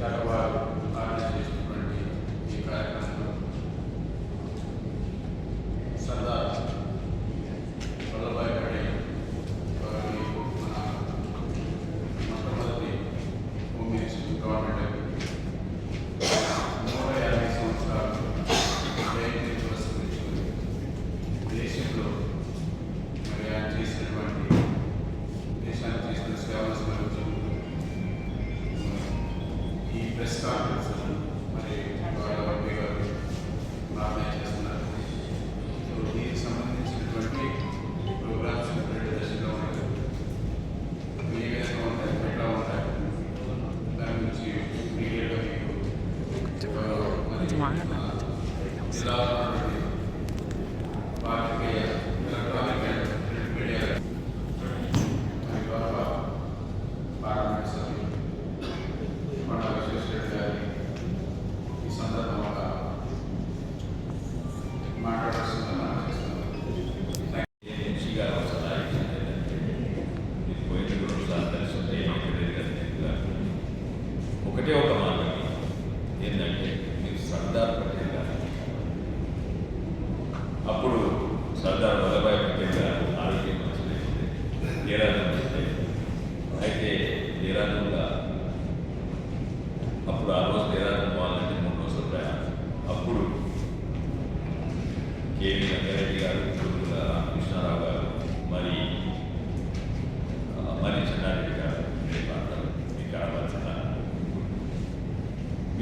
శాఖ వారు ఆర్గనైజ్ చేసినటువంటి ఈ కార్యక్రమం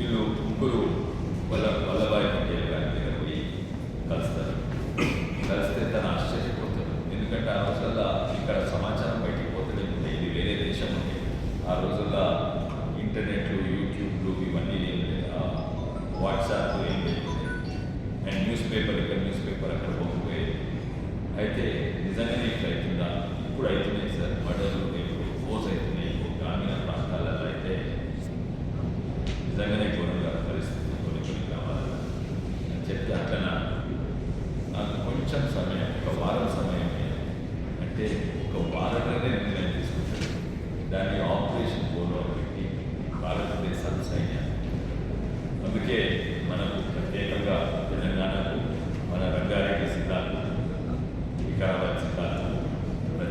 eu.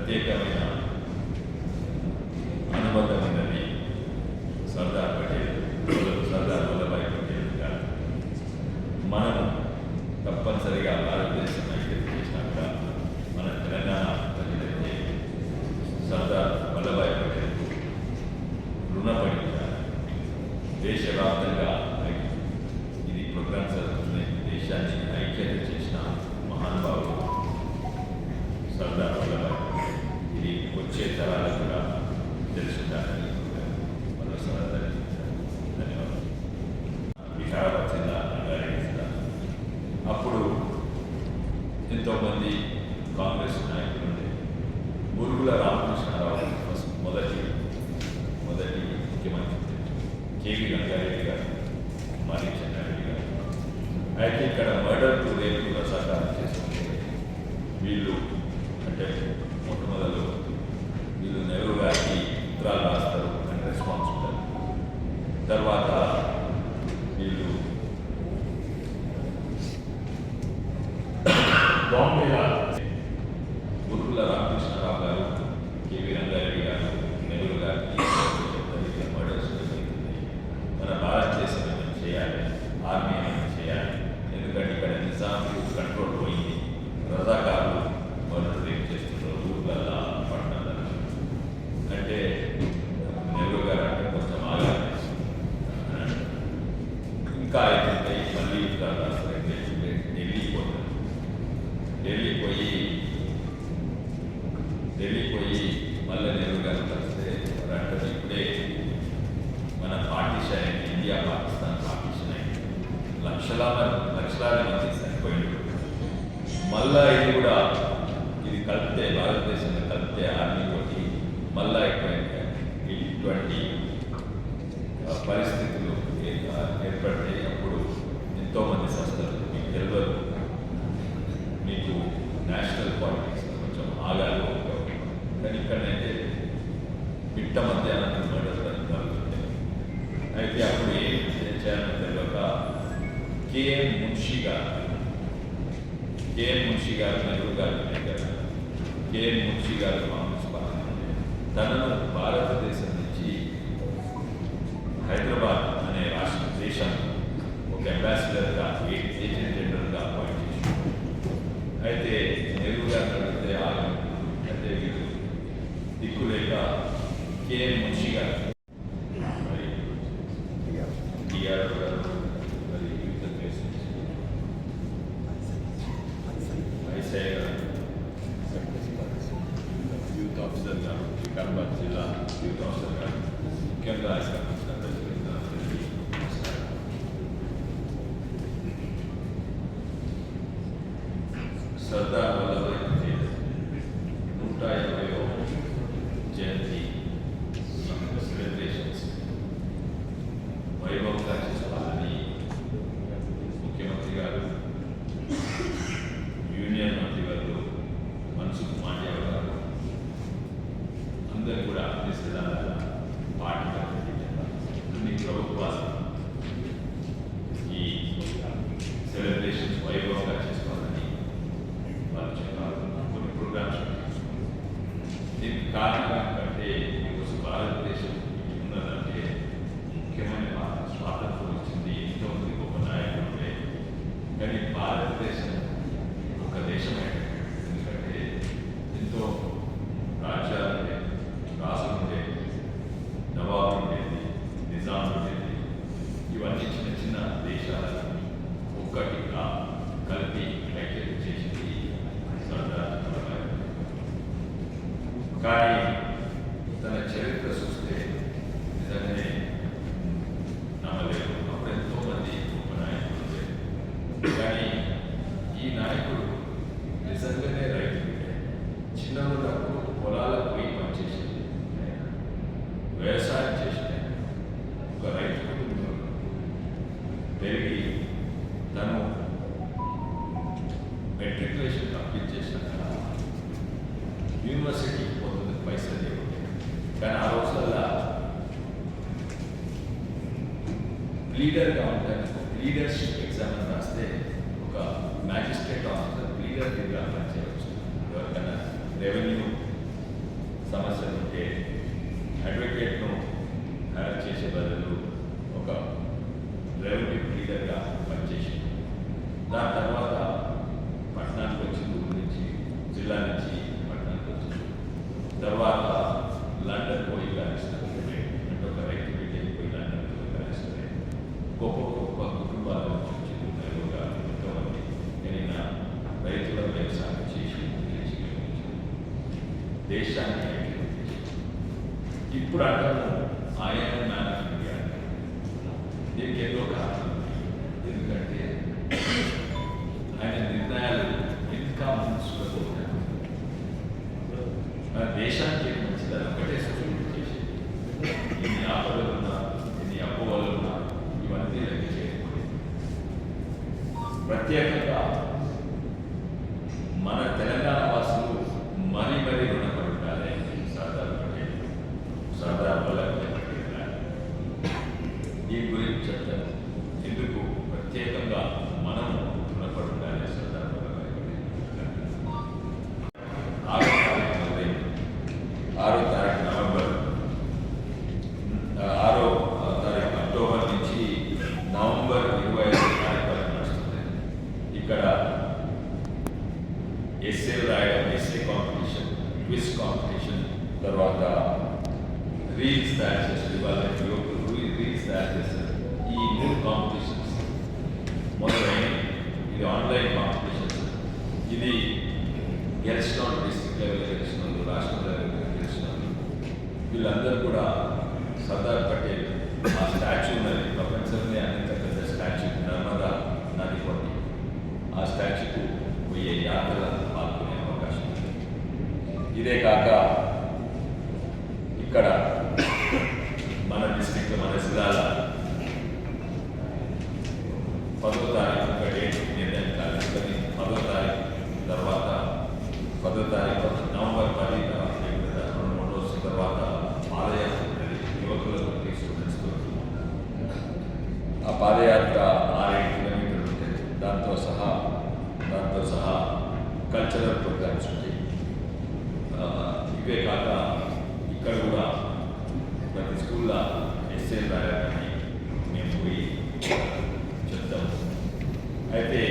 ప్రత్యేకమైన అనుబంధం వెళ్ళిపోయి మళ్ళీ నెహ్రూ కలిస్తే అంటే ఇప్పుడే మన పార్టీషన్ అయింది ఇండియా పాకిస్తాన్ పార్టీషన్ అయింది. లక్షలాది లక్షలాది మంది చనిపోయింది మళ్ళా ఇది కూడా ఇది కలిపితే భారతదేశంలో కలిపితే ఆర్మీతోటి మళ్ళా ఇటువంటి పరిస్థితులు ఏర్పడతాయి కేఎం మున్షి గారు కేఎం మున్షి గారు నెహ్రూ గారి దగ్గర గారు కేఎం మున్షి గారు కాంగ్రెస్ తనను భారతదేశం నుంచి హైదరాబాద్ అనే రాష్ట్ర దేశాన్ని ఒక అంబాసిడర్గా ఏజెంట్ జనరల్గా అపాయింట్ చేశారు. అయితే నెహ్రూ గారు అడిగితే ఆయన అంటే వీళ్ళు దిక్కు లేక కేఎం మున్షి గారు సర్దార్ వల్లభాయ్ పటేల్ నూట ఇరవై జయంతి సెలబ్రేషన్స్ వైభవంగా చేసుకోవాలని ముఖ్యమంత్రి గారు యూనియన్ మంత్రి గారు మన్సుఖ్ మాండ్యా గారు అందరూ కూడా అన్ని జిల్లాల పార్టీ అన్ని ప్రభుత్వాలు ఈ నాయకుడు నిజంగానే రైతు చిన్నప్పుడు పొలాలకు పోయి పనిచేసింది. వ్యవసాయం చేసిన ఒక రైతు కుటుంబంలో పెరిగి తను మెట్రికులేషన్ కంప్లీట్ చేసినాక యూనివర్సిటీకి పోతుంది పైసలు లేకుంటే కానీ ఆ రోజుల్లో లీడర్గా ఉంటాను లీడర్షిప్ ఎగ్జామ్ రాస్తే ఒక మ్యాజిస్ట్రేట్ ఆఫీసర్ లీడర్ దగ్గర పనిచేయవచ్చు. ఎవరికైనా రెవెన్యూ సమస్యలు ఉంటే అడ్వకేట్ను హైర్ చేసే బదులు ఒక రెవెన్యూ లీడర్గా పనిచేసి దాని తర్వాత పట్టణానికి వచ్చింది ఊరు నుంచి జిల్లా నుంచి పట్టణానికి వచ్చింది తర్వాత లండన్ పోయి కానిస్తారు అంటే ఒక రైతు బిడ్డకి పోయి లండన్ పోయి కానిస్తారు గొప్ప గొప్ప కుటుంబాల నుంచి నెలవుగా ఎంతోమంది నేను రైతుల వ్యవసాయం చేసి చేసి దేశాన్ని ఐక్యం చేసి ఇప్పుడు అంటాము ఆయన ఇండియా దీనికి ఏదో కారణం ఎందుకంటే ఆయన నిర్ణయాలు ఇంకా ముందుకు మన దేశానికి మంచిదని ఒకటే సూచన చేసి ఈ ఆపదలు మన డిస్టిక్ మన జిల్లాల పదో తారీఖు ఒక డేట్ నిర్ణయించాలి పదో తారీఖు తర్వాత పదో తారీఖు నవంబర్ పది మూడు రోజుల తర్వాత పాదయాత్ర యువకులకు తీసుకునేస్తూ పాదయాత్ర ఆరేడు కిలోమీటర్లు ఉంటుంది. దాంతో సహా దాంతో సహా కల్చరల్ ప్రోగ్రామ్స్ ఉంటాయి. ఇవే కాక ఇక్కడ కూడా కూడా ఎస్ఏ రాయాలని మేము పోయి చెప్తాము అయితే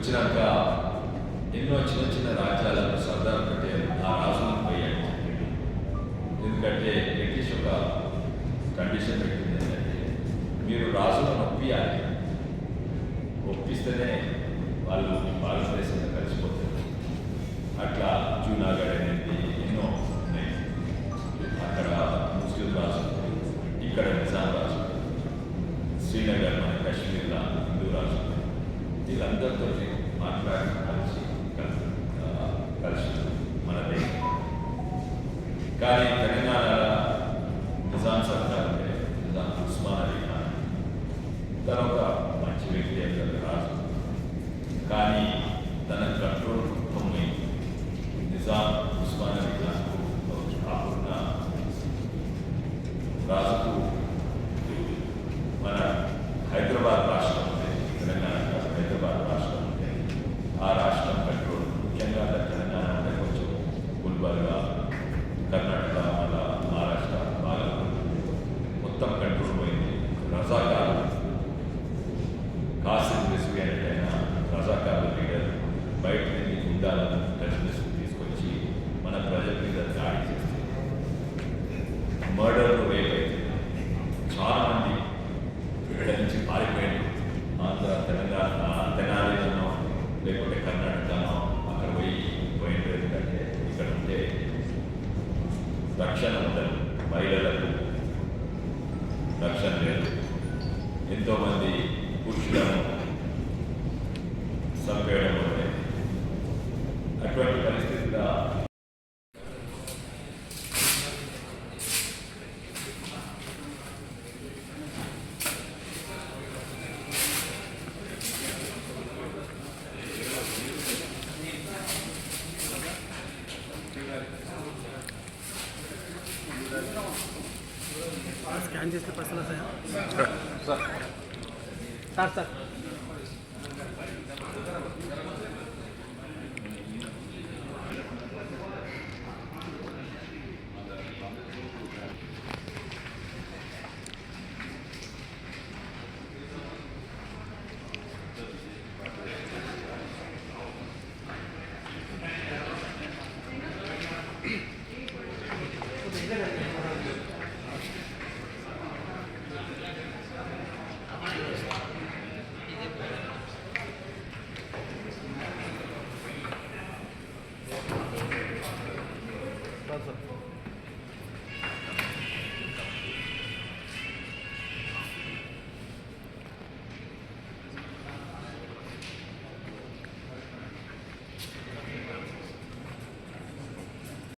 వచ్చినాక ఎన్నో చిన్న చిన్న రాజ్యాలు అందరితో మాట్లాడి স্যার